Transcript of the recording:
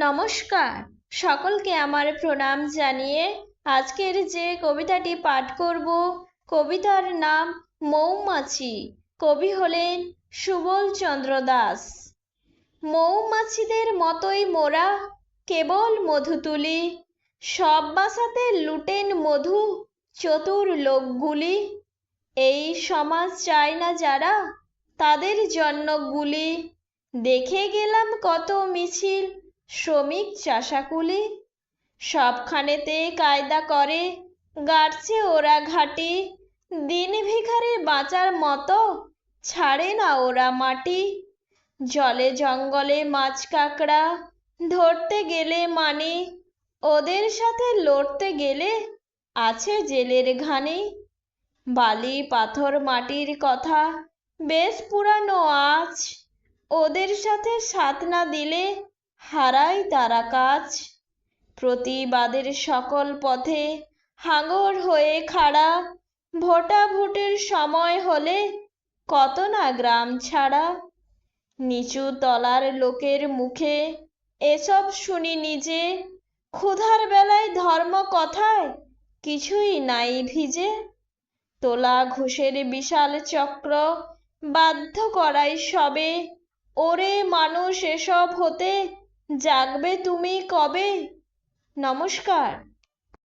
নমস্কার। সকলকে আমার প্রণাম জানিয়ে আজকের যে কবিতাটি পাঠ করব, কবিতার নাম মৌমাছি। কবি হলেন সুবল চন্দ্র দাস। মৌমাছিদের মতোই মোরা, কেবল মধু তুলি। সব বাসাতে লুটেন মধু, চতুর লোকগুলি এই সমাজ চায় না যারা, তাদের জন্য গুলি। দেখে গেলাম কত মিছিল শ্রমিক চাষাকুলি সবখানেতে কায়দা করে, গাড়ছে ওরা ঘাটি। দিন ভিখারে বাঁচার মতো ছাড়ে না ওরা মাটি। জলে জঙ্গলে মাছ কাঁকড়া ধরতে গেলে মানে। ওদের সাথে লড়তে গেলে আছে জেলের ঘানি। বালি পাথর মাটির কথা, বেশ পুরানো আজ ওদের সাথে সাথ না দিলে হারায় তারা কাজ। প্রতিবাদের সকল পথে হাঙর হয়ে খাড়া। ভোটা ভোটের সময় হলে কত না গ্রাম ছাড়া। নিচু তলার লোকের মুখে এসব শুনি নিজে। ক্ষুধার বেলায় ধর্ম কথায় কিছুই নাই ভিজে। তোলা ঘুষের বিশাল চক্র বাধ্য করাই সবে। ওরে মানুষ এসব হতে জাগবে তুমি কবে? নমস্কার।